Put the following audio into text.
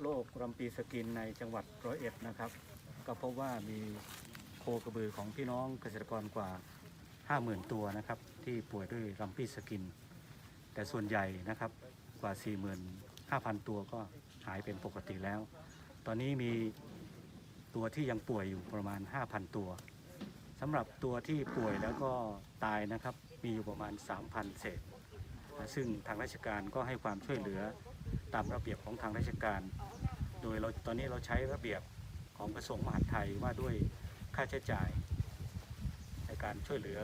โรครำปีสกินในจังหวัดร้อยเอ็ดนะครับ ก็พบว่ามีโคกระบือของพี่น้องเกษตรกรกว่า 50,000 ตัวนะครับ ที่ป่วยด้วยรำปีสกิน แต่ส่วนใหญ่นะครับกว่า 45,000 ตัวก็หายเป็นปกติแล้ว ตอนนี้มีตัวที่ยังป่วยอยู่ประมาณ 5,000 ตัวสำหรับตัวที่ป่วยแล้วก็ตายนะครับมีอยู่ประมาณ 3,000 เศษ ซึ่งทางราชการก็ให้ความช่วยเหลือ ตามระเบียบของทางราชการ โดยเราตอนนี้เราใช้ระเบียบของกระทรวงมหาดไทยว่าด้วยค่าใช้จ่ายในการช่วยเหลือ